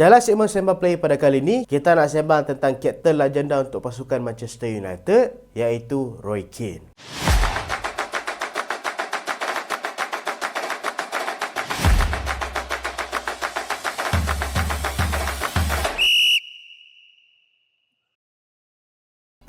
Dalam segmen sembang play pada kali ini, kita nak sembang tentang kapten legenda untuk pasukan Manchester United iaitu Roy Keane.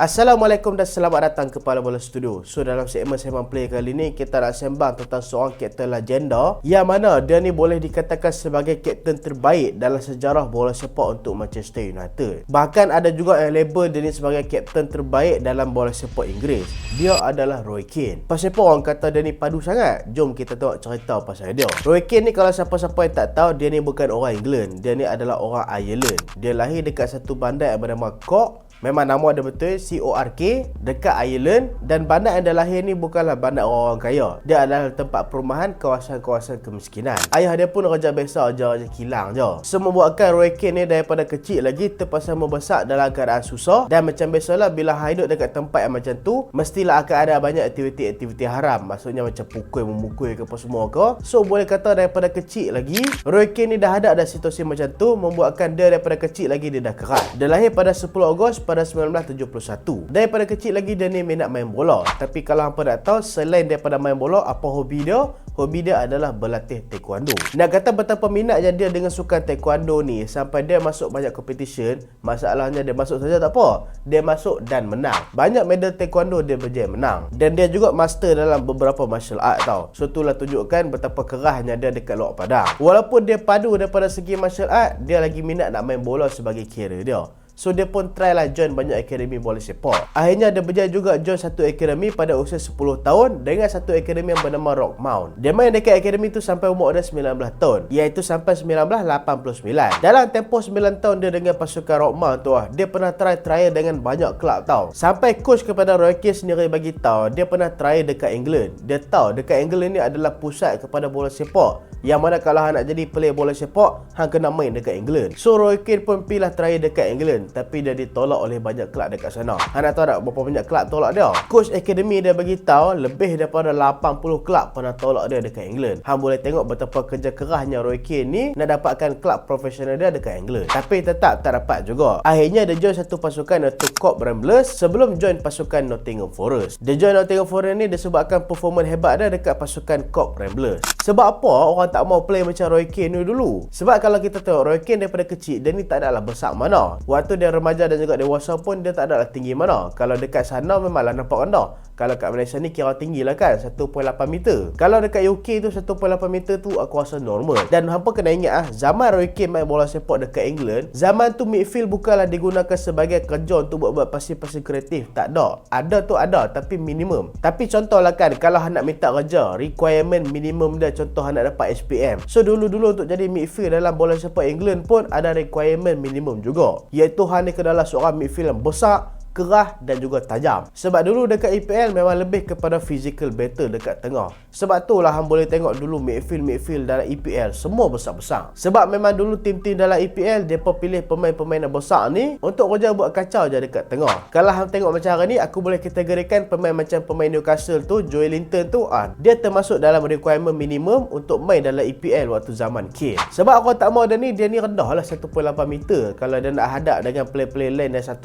Assalamualaikum dan selamat datang ke Pala Bola Studio. So dalam segmen Sembang Play kali ni kita nak sembang tentang seorang kapten legenda yang mana dia ni boleh dikatakan sebagai kapten terbaik dalam sejarah bola sepak untuk Manchester United. Bahkan ada juga yang label dia ni sebagai kapten terbaik dalam bola sepak Inggeris. Dia adalah Roy Keane. Pasal apa orang kata dia ni padu sangat? Jom kita tengok cerita pasal dia. Roy Keane ni kalau siapa-siapa yang tak tahu dia ni bukan orang England. Dia ni adalah orang Ireland. Dia lahir dekat satu bandar yang bernama Cork Memang nama dia betul C-O-R-K Dekat Ireland. Dan bandar yang dia lahir ni bukanlah bandar orang-orang kaya. Dia adalah tempat perumahan kawasan-kawasan kemiskinan. Ayah dia pun raja biasa je, raja kilang je. Semua buatkan Roy Keane ni daripada kecil lagi Terpaksa membesar dalam keadaan susah. Dan macam biasalah bila hidup dekat tempat yang macam tu Mestilah akan ada banyak aktiviti-aktiviti haram. Maksudnya macam pukul, memukul ke apa semua ke. So boleh kata daripada kecil lagi Roy Keane ni dah ada ada situasi macam tu. Membuatkan dia daripada kecil lagi dia dah keras. Dia lahir pada 10 Ogos pada 1971. Daripada kecil lagi dia ni minat main bola. Tapi kalau hampa nak tahu selain daripada main bola apa hobi dia? Hobi dia adalah berlatih taekwondo. Nak kata betapa minatnya dia dengan sukan taekwondo ni sampai dia masuk banyak competition, masalahnya dia masuk saja tak apa. Dia masuk dan menang. Banyak medal taekwondo dia berjaya menang. Dan dia juga master dalam beberapa martial art tau. So itulah tunjukkan betapa kerasnya dia dekat luar padang. Walaupun dia padu daripada segi martial art, dia lagi minat nak main bola sebagai kira dia. So dia pun try lah join banyak akademi bola sepak. Akhirnya dia berjaya juga join satu akademi pada usia 10 tahun dengan satu akademi yang bernama Rockmount. Dia main dekat akademi tu sampai umur dia 19 tahun. Iaitu sampai 1989. Dalam tempoh 9 tahun dia dengan pasukan Rockmount tu lah, dia pernah try trial dengan banyak klub tau. Sampai coach kepada Keane sendiri bagi tahu dia pernah try dekat England. Dia tahu dekat England ni adalah pusat kepada bola sepak. Yang mana kalau nak jadi player bola sepak, hang kena main dekat England. So Roy Keane pun pilih try dekat England tapi dia ditolak oleh banyak kelab dekat sana. Hang nak tahu tak berapa banyak kelab tolak dia? Coach Academy dia bagi tahu lebih daripada 80 kelab pernah tolak dia dekat England. Hang boleh tengok betapa kerja kerasnya Roy Keane ni nak dapatkan kelab profesional dia dekat England. Tapi tetap tak dapat juga. Akhirnya dia join satu pasukan iaitu Cork Ramblers sebelum join pasukan Nottingham Forest. Dia join Nottingham Forest ni disebabkan performance hebat dia dekat pasukan Cork Ramblers. Sebab apa orang tak mau play macam Roy Keane dulu? Sebab kalau kita tengok Roy Keane daripada kecil dia ni tak adalah besar mana. Waktu dia remaja dan juga dewasa pun dia tak adalah tinggi mana. Kalau dekat sana memanglah nampak rendah. Kalau kat Malaysia ni kira tinggi lah kan 1.8 meter. Kalau dekat UK tu 1.8 meter tu aku rasa normal. Dan hampa kena ingat ah zaman Roy Keane main bola sepak dekat England, zaman tu midfield bukanlah digunakan sebagai kerja untuk buat-buat pasir-pasir kreatif. Tak ada. Ada tu ada tapi minimum. Tapi contohlah kan kalau nak minta kerja, requirement minimum dia contoh nak dapat SPM. So dulu-dulu untuk jadi midfield dalam bola sepak England pun ada requirement minimum juga. Iaitu hang ni adalah seorang midfield yang besar, keras dan juga tajam. Sebab dulu dekat EPL memang lebih kepada physical battle dekat tengah. Sebab tu lah hang boleh tengok dulu midfield-midfield dalam EPL semua besar-besar. Sebab memang dulu tim-tim dalam EPL depa pilih pemain-pemain yang besar ni untuk kerja buat kacau je dekat tengah. Kalau hang tengok macam hari ni aku boleh kategorikan pemain macam pemain Newcastle tu Joel Linton tu ah dia termasuk dalam requirement minimum untuk main dalam EPL waktu zaman Kane. Sebab aku tak mau dia ni dia ni rendah lah 1.8 meter. Kalau dia nak hadap dengan play-play lane dan 1.7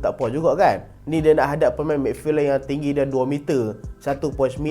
tak apa juga juga kan? Ni dia nak hadap pemain midfielder yang tinggi dia 2 meter 1.9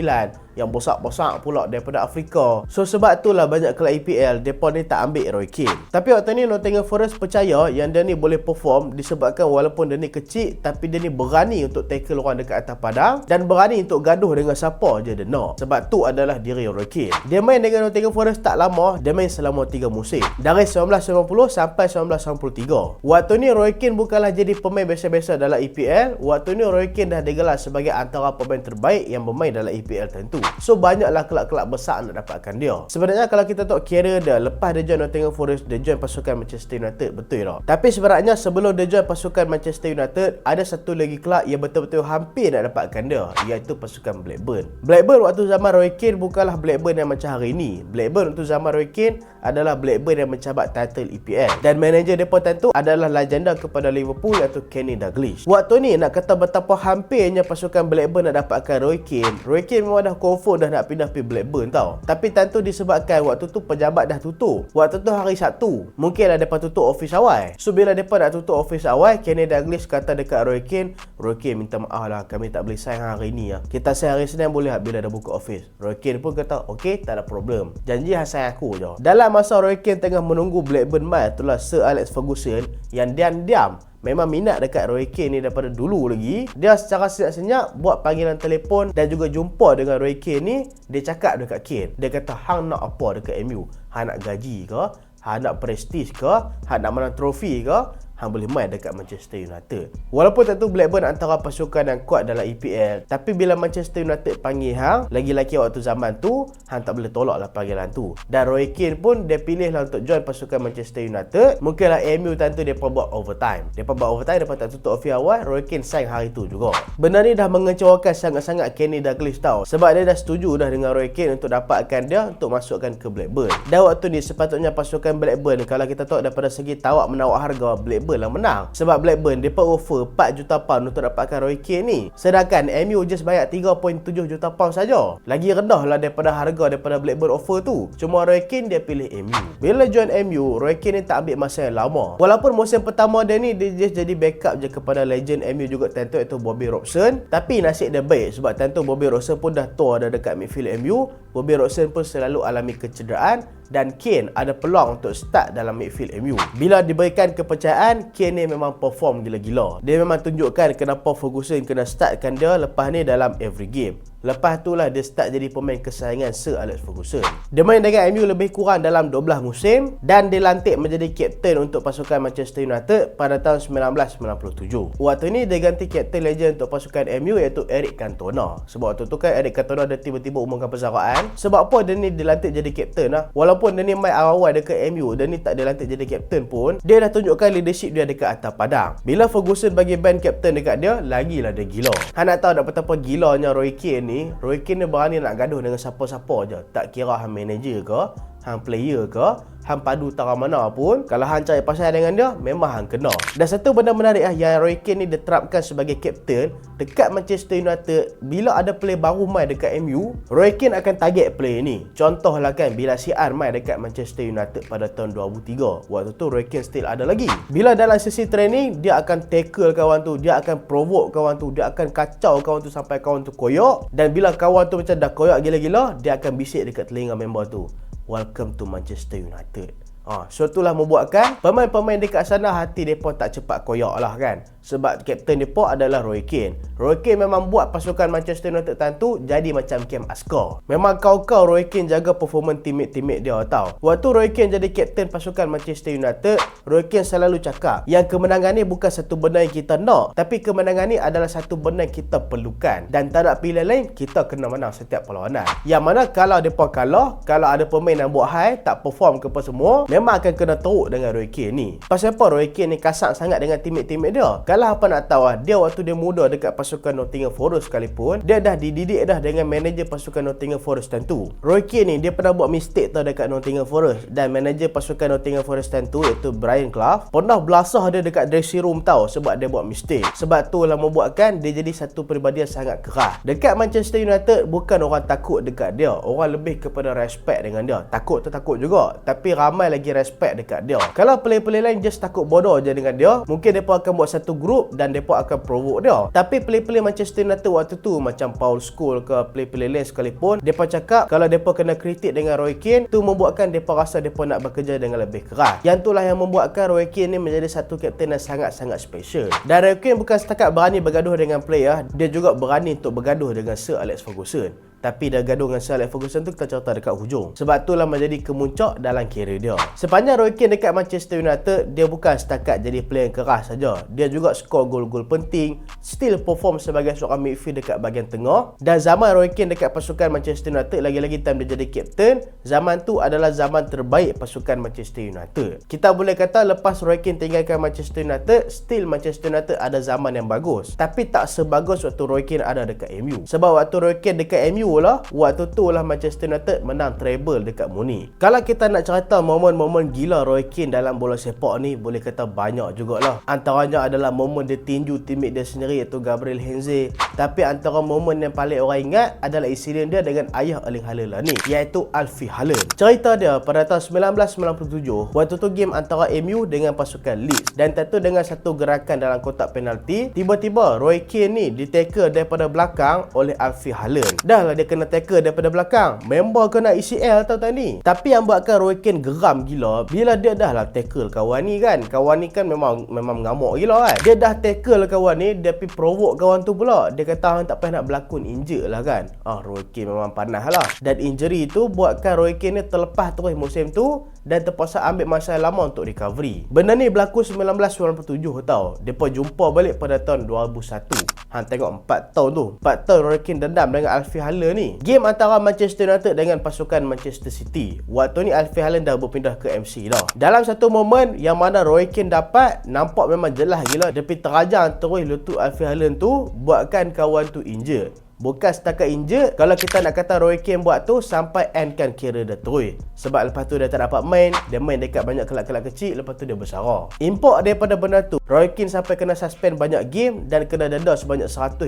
Yang bosak-bosak pula daripada Afrika. So sebab itulah banyak kelab EPL Mereka ni tak ambil Roy Keane. Tapi waktu ni Nottingham Forest percaya Yang dia ni boleh perform Disebabkan walaupun dia ni kecil Tapi dia ni berani untuk tackle orang dekat atas padang Dan berani untuk gaduh dengan siapa je dia nak. Sebab tu adalah diri Roy Keane. Dia main dengan Nottingham Forest tak lama Dia main selama 3 musim. Dari 1990 sampai 1993 Waktu ni Roy Keane bukanlah jadi pemain biasa-biasa dalam EPL waktu ni Roy Keane dah digelar sebagai antara pemain terbaik yang bermain dalam EPL tentu. So banyaklah kelab-kelab besar nak dapatkan dia. Sebenarnya kalau kita tengok kira dia lepas dia join Nottingham Forest dia join pasukan Manchester United betul tak? Tapi sebenarnya sebelum dia join pasukan Manchester United ada satu lagi kelab yang betul-betul hampir nak dapatkan dia iaitu pasukan Blackburn. Blackburn waktu zaman Roy Keane bukanlah Blackburn yang macam hari ini. Blackburn waktu zaman Roy Keane adalah Blackburn yang mencabat title EPL dan manager depa tentu adalah legenda kepada Liverpool iaitu Kenny Dalglish. Waktu ni nak kata betapa hampirnya pasukan Blackburn nak dapatkan Roy Keane. Roy Keane memang dah confirm dah nak pindah pergi Blackburn tau. Tapi tentu disebabkan waktu tu pejabat dah tutup. Waktu tu hari Sabtu. Mungkinlah depa tutup office awal. So bila depa nak tutup office awal, Kenny Douglas kata dekat Roy Keane, Roy Keane minta maaf lah kami tak boleh sign hari ni lah. Kita sign hari Senin boleh bila dah buka office. Roy Keane pun kata, okey tak ada problem. Janji sign aku je. Dalam masa Roy Keane tengah menunggu Blackburn mai, itulah Sir Alex Ferguson yang diam-diam memang minat dekat Roy Keane ni daripada dulu lagi. Dia secara senyap-senyap buat panggilan telefon dan juga jumpa dengan Roy Keane ni. Dia cakap dekat Kane. Dia kata, hang nak apa dekat MU? Hang nak gaji ke? Hang nak prestige ke? Hang nak menang trofi ke? Hang boleh main dekat Manchester United. Walaupun tentu Blackburn antara pasukan yang kuat dalam EPL, tapi bila Manchester United panggil hang, lagi-lagi waktu zaman tu, hang tak boleh tolak lah panggilan tu. Dan Roy Keane pun dia pilih lah untuk join pasukan Manchester United. Mungkinlah MU tentu dia buat overtime. Dia buat overtime, dia tak tutup offer awal, Roy Keane sign hari tu juga. Benda ni dah mengecewakan sangat-sangat Kenny Douglas tau. Sebab dia dah setuju dah dengan Roy Keane untuk dapatkan dia untuk masukkan ke Blackburn. Dan waktu ni sepatutnya pasukan Blackburn, kalau kita tahu daripada segi tawak menawak harga Blackburn Blackburn lah menang. Sebab Blackburn depa offer 4 juta pound untuk dapatkan Roy Keane ni. Sedangkan MU just bayar 3.7 juta pound saja. Lagi rendah lah daripada harga daripada Blackburn offer tu. Cuma Roy Keane dia pilih MU bila join MU Roy Keane ni tak ambil masa yang lama. Walaupun musim pertama dia ni dia just jadi backup je kepada legend MU juga tentu itu Bobby Robson. Tapi nasib dia baik sebab tentu Bobby Robson pun dah tua dah dekat midfield MU Bobby Robson pun selalu alami kecederaan dan Kane ada peluang untuk start dalam midfield MU. Bila diberikan kepercayaan, Kane ni memang perform gila-gila. Dia memang tunjukkan kenapa Ferguson kena startkan dia lepas ni dalam every game. Lepas tu lah dia start jadi pemain kesayangan Sir Alex Ferguson. Dia main dengan MU lebih kurang dalam 12 musim dan dilantik menjadi kapten untuk pasukan Manchester United pada tahun 1997. Waktu ni dia ganti kapten legend untuk pasukan MU iaitu Eric Cantona. Sebab waktu tu kan Eric Cantona dia tiba-tiba umumkan persaraan. Sebab apa dia ni dilantik jadi kapten lah. Walaupun dia ni main awal-awal dekat MU, dia ni tak dilantik jadi kapten pun, dia dah tunjukkan leadership dia dekat atas padang. Bila Ferguson bagi band kapten dekat dia, lagilah dia gila. Han nak tahu dah betapa gilanya Roy Keane ni ni Roy Keane ni berani nak gaduh dengan siapa-siapa je. Tak kira manager ke hang player ke hang padu tara mana pun kalau hang cari pasal dengan dia memang hang kena. Dan satu benda menarik lah yang Roy Keane ni diterapkan sebagai kapten dekat Manchester United bila ada play baru main dekat MU Roy Keane akan target play ni. Contohlah kan bila CR main dekat Manchester United pada tahun 2003 waktu tu Roy Keane still ada lagi. Bila dalam sesi training dia akan tackle kawan tu dia akan provoke kawan tu dia akan kacau kawan tu sampai kawan tu koyak. Dan bila kawan tu macam dah koyak gila-gila dia akan bisik dekat telinga member tu welcome to Manchester United. Ha, so itulah membuatkan pemain-pemain dekat sana hati mereka tak cepat koyak lah kan sebab kapten depa adalah Roy Keane. Roy Keane memang buat pasukan Manchester United tentu jadi macam camp askar. Memang kau-kau Roy Keane jaga performance teammate-teammate dia tau. Waktu Roy Keane jadi kapten pasukan Manchester United, Roy Keane selalu cakap yang kemenangan ni bukan satu benda yang kita nak, tapi kemenangan ni adalah satu benda yang kita perlukan. Dan tak ada pilihan lain, kita kena menang setiap perlawanan. Yang mana kalau depa kalah, kalau ada pemain yang buat high, tak perform ke apa semua, memang akan kena teruk dengan Roy Keane ni. Pasal apa Roy Keane ni kasar sangat dengan teammate-teammate dia? Kalau apa nak tahu lah, dia waktu dia muda dekat pasukan Nottingham Forest sekalipun, dia dah dididik dah dengan manager pasukan Nottingham Forest tentu. Roy Keane ni, dia pernah buat mistake tau dekat Nottingham Forest dan manager pasukan Nottingham Forest tentu iaitu Brian Clough, pernah belasah dia dekat dressing room tau sebab dia buat mistake. Sebab tu lah membuatkan dia jadi satu peribadi yang sangat keras. Dekat Manchester United, bukan orang takut dekat dia. Orang lebih kepada respect dengan dia. Takut tu takut juga. Tapi ramai lagi respect dekat dia. Kalau player-player lain just takut bodoh je dengan dia, mungkin mereka akan buat satu group dan mereka akan provoke dia. Tapi play-play Manchester United waktu tu macam Paul Scholes ke play-play lain sekalipun, mereka cakap kalau mereka kena kritik dengan Roy Keane, tu membuatkan mereka rasa mereka nak bekerja dengan lebih keras. Yang itulah yang membuatkan Roy Keane ni menjadi satu kapten yang sangat-sangat special. Dan Roy Keane bukan setakat berani bergaduh dengan player, dia juga berani untuk bergaduh dengan Sir Alex Ferguson. Tapi dah gaduh dengan Sir Alex Ferguson tu kita cerita dekat hujung. Sebab itulah menjadi kemuncak dalam karier dia. Sepanjang Roy Keane dekat Manchester United, dia bukan setakat jadi player yang keras saja. Dia juga skor gol-gol penting, still perform sebagai seorang midfield dekat bahagian tengah. Dan zaman Roy Keane dekat pasukan Manchester United, lagi-lagi time dia jadi captain, zaman tu adalah zaman terbaik pasukan Manchester United. Kita boleh kata lepas Roy Keane tinggalkan Manchester United, still Manchester United ada zaman yang bagus. Tapi tak sebagus waktu Roy Keane ada dekat MU. Sebab waktu Roy Keane dekat MU, lah waktu tu lah Manchester United menang treble dekat Munich. Kalau kita nak cerita momen-momen gila Roy Keane dalam bola sepak ni boleh kata banyak jugalah. Antaranya adalah momen dia tinju teammate dia sendiri iaitu Gabriel Henze. Tapi antara momen yang paling orang ingat adalah insiden dia dengan ayah Erling Haaland lah ni iaitu Alfie Haaland. Cerita dia pada tahun 1997 waktu tu game antara MU dengan pasukan Leeds dan tentu dengan satu gerakan dalam kotak penalti tiba-tiba Roy Keane ni ditackle daripada belakang oleh Alfie Haaland. Dah lah dia kena tackle daripada belakang. Member kena ECL tau tadi. Tapi yang buatkan Roy Keane geram gila bila dia dah lah tackle kawan ni kan. Kawan ni kan memang memang mengamuk gila kan. Dia dah tackle kawan ni dia pergi provoke kawan tu pula. Dia kata tak payah nak berlakon injure lah kan. Ah Roy Keane memang panas lah. Dan injury tu buatkan Roy Keane ni terlepas terus musim tu dan terpaksa ambil masa lama untuk recovery. Benda ni berlaku 1997 tau. Depa jumpa balik pada tahun 2001. Han tengok 4 tahun tu. 4 tahun Roy Keane dendam dengan Alfie Haaland ni. Game antara Manchester United dengan pasukan Manchester City. Waktu ni Alfie Haaland dah berpindah ke MC dah. Dalam satu momen yang mana Roy Keane dapat nampak memang jelas gila pergi terajang terus lutut Alfie Haaland tu buatkan kawan tu injured. Bukan setakat injured Kalau kita nak kata Roy Keane buat tu Sampai end kan kira dah terus Sebab lepas tu dia tak dapat main Dia main dekat banyak kelab-kelab kecil Lepas tu dia bersara. Import daripada benda tu Roy Keane sampai kena suspend banyak game Dan kena denda sebanyak 150,000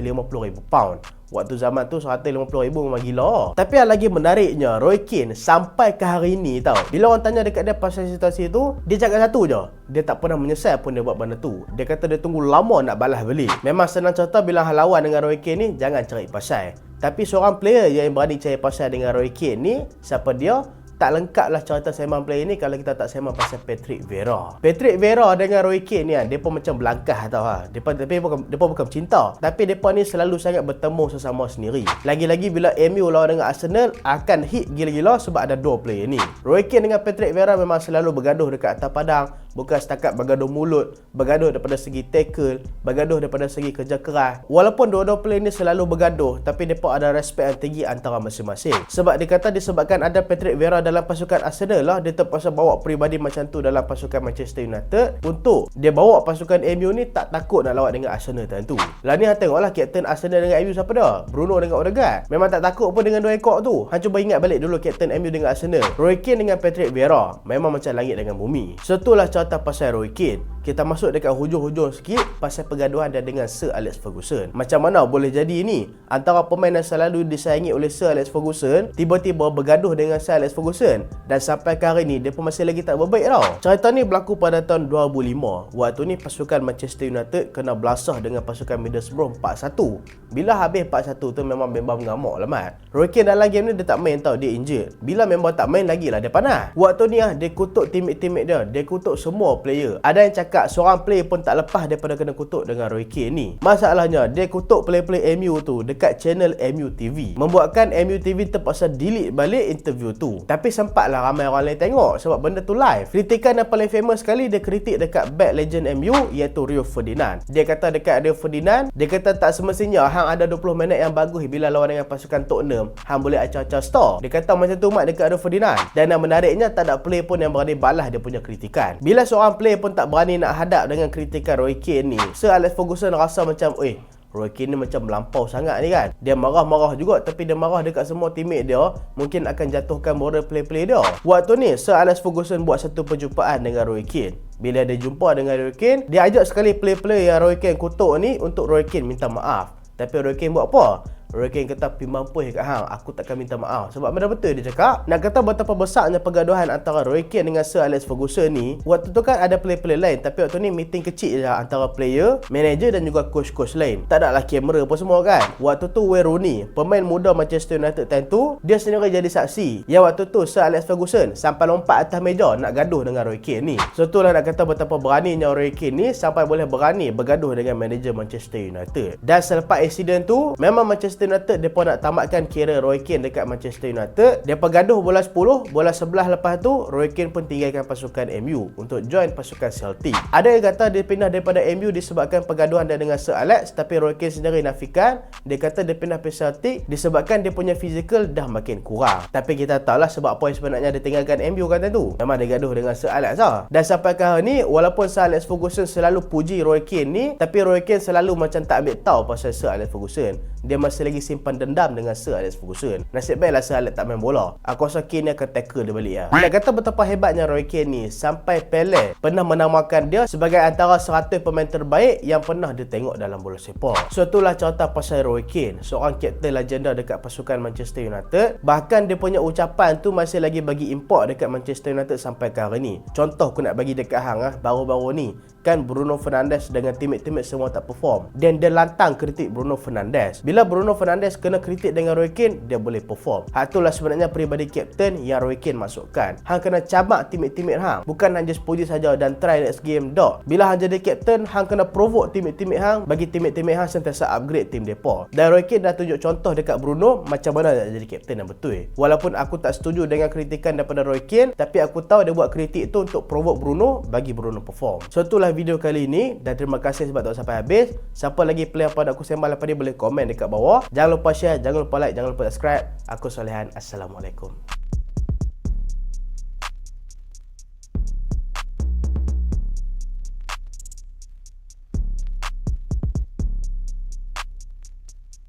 pound. Waktu zaman tu 150 ribu memang gila. Tapi yang lagi menariknya Roy Keane sampai ke hari ni tau. Bila orang tanya dekat dia pasal situasi tu Dia cakap satu je. Dia tak pernah menyesal pun dia buat benda tu. Dia kata dia tunggu lama nak balas beli. Memang senang cerita bila lawan dengan Roy Keane ni Jangan cari pasal. Tapi seorang player yang berani cari pasal dengan Roy Keane ni Siapa dia? Tak lengkap lah cerita sembang player ni kalau kita tak sembang pasal Patrick Vera. Patrick Vera dengan Roy Keane ni kan, depa macam belangkah tau ha. Depa tapi bukan depa bukan cinta, tapi depa ni selalu sangat bertemu sesama sendiri. Lagi-lagi bila MU lawan dengan Arsenal akan hit gila-gila sebab ada dua player ni. Roy Keane dengan Patrick Vera memang selalu bergaduh dekat atas padang bukan setakat bergaduh mulut, bergaduh daripada segi tackle, bergaduh daripada segi kerja keras. Walaupun dua-dua player ni selalu bergaduh, tapi mereka ada respect yang tinggi antara masing-masing. Sebab dia kata disebabkan ada Patrick Vieira dalam pasukan Arsenal lah, dia terpaksa bawa peribadi macam tu dalam pasukan Manchester United untuk dia bawa pasukan MU ni tak takut nak lawan dengan Arsenal tentu. Lah ni tengoklah kapten Arsenal dengan MU siapa dah? Bruno dengan Odegaard. Memang tak takut pun dengan dua ekor tu. Hang cuba ingat balik dulu kapten MU dengan Arsenal. Roy Keane dengan Patrick Vieira. Memang macam langit dengan bumi. Setulah cara cerita pasal Roy Keane kita masuk dekat hujung-hujung sikit pasal pergaduhan dia dengan Sir Alex Ferguson. Macam mana boleh jadi ni? Antara pemain yang selalu disayangi oleh Sir Alex Ferguson tiba-tiba bergaduh dengan Sir Alex Ferguson dan sampai ke hari ni dia pun masih lagi tak berbaik tau. Cerita ni berlaku pada tahun 2005. Waktu ni pasukan Manchester United kena belasah dengan pasukan Middlesbrough 4-1. Bila habis 4-1 tu memang member mengamuk lah mat. Roy Keane dalam game ni dia tak main tau, dia injured. Bila member tak main lagi lah dia panas. Waktu ni ah dia kutuk teammate-teammate dia, dia kutuk semua player. Ada yang cakap seorang player pun tak lepas daripada kena kutuk dengan Roy Keane ni. Masalahnya dia kutuk player-player MU tu dekat channel MU TV. Membuatkan MU TV terpaksa delete balik interview tu. Tapi sempatlah ramai orang lain tengok sebab benda tu live. Kritikan yang paling famous sekali dia kritik dekat back legend MU iaitu Rio Ferdinand. Dia kata dekat Rio Ferdinand, dia kata tak semestinya hang ada 20 minit yang bagus bila lawan dengan pasukan Tottenham, hang boleh acah-acah store. Dia kata macam tu mat dekat Rio Ferdinand. Dan yang menariknya tak ada player pun yang berani balas dia punya kritikan. Bila seorang player pun tak berani nak hadap dengan kritikan Roy Keane ni Sir Alex Ferguson rasa macam Eh Roy Keane ni macam melampau sangat ni kan? Dia marah-marah juga Tapi dia marah dekat semua teammate dia Mungkin akan jatuhkan moral play-play dia. Waktu ni Sir Alex Ferguson buat satu perjumpaan dengan Roy Keane. Bila dia jumpa dengan Roy Keane Dia ajak sekali play-play yang Roy Keane kutuk ni Untuk Roy Keane minta maaf. Tapi Roy Keane buat apa? Keane kata pi mampu kat hang aku takkan minta maaf. Sebab benda betul dia cakap nak kata betapa besarnya pergaduhan antara Keane dengan Sir Alex Ferguson ni waktu tu kan ada player-player lain tapi waktu ni meeting kecil je antara player manager dan juga coach-coach lain. Tak ada lah kamera apa semua kan. Waktu tu Wayne Rooney pemain muda Manchester United time tu dia sendiri jadi saksi. Yang waktu tu Sir Alex Ferguson sampai lompat atas meja nak gaduh dengan Keane ni. So tu lah nak kata betapa beraninya Keane ni sampai boleh berani bergaduh dengan manager Manchester United. Dan selepas insiden tu memang Manchester Manchester United depa nak tamatkan kira Roy Keane dekat Manchester United. Depa gaduh bola 10, bola 11 lepas tu Roy Keane pun tinggalkan pasukan MU untuk join pasukan Celtic. Ada yang kata dia pindah daripada MU disebabkan pergaduhan dia dengan Sir Alex tapi Roy Keane sendiri nafikan dia kata dia pindah ke Celtic disebabkan dia punya fizikal dah makin kurang. Tapi kita tahulah sebab apa yang sebenarnya dia tinggalkan MU kata tu. Memang dia gaduh dengan Sir Alex lah. Dan sampai ke hari ni walaupun Sir Alex Ferguson selalu puji Roy Keane ni tapi Roy Keane selalu macam tak ambil tahu pasal Sir Alex Ferguson. Dia masih lagi simpan dendam dengan Sir Alex Ferguson. Nasib baiklah Sir Alex tak main bola. Aku rasa Kane ni akan tackle dia balik lah. Nak kata betapa hebatnya Roy Kane ni sampai Pele pernah menamakan dia sebagai antara 100 pemain terbaik yang pernah dia tengok dalam bola sepak. So itulah cerita pasal Roy Kane, seorang kapten legenda dekat pasukan Manchester United. Bahkan dia punya ucapan tu masih lagi bagi import dekat Manchester United sampai ke hari ni. Contoh aku nak bagi dekat hang ah baru-baru ni kan Bruno Fernandes dengan teammate-teammate semua tak perform dan dia lantang kritik Bruno Fernandes bila Bruno Fernandes kena kritik dengan Roy Keane dia boleh perform. Hak itulah sebenarnya peribadi kapten yang Roy Keane masukkan. Hang kena camak teammate-teammate hang bukan hang just puji saja dan try next game dok. Bila hang jadi kapten hang kena provoke teammate-teammate hang bagi teammate-teammate hang sentiasa upgrade team depa. Dan Roy Keane dah tunjuk contoh dekat Bruno macam mana nak jadi kapten yang betul. Walaupun aku tak setuju dengan kritikan daripada Roy Keane tapi aku tahu dia buat kritik tu untuk provoke Bruno bagi Bruno perform. So itulah video kali ini dan terima kasih sebab tengok sampai habis. Siapa lagi player apa nak aku sembang lepas ni boleh komen dekat bawah. Jangan lupa share, jangan lupa like, jangan lupa subscribe. Aku Solehan. Assalamualaikum.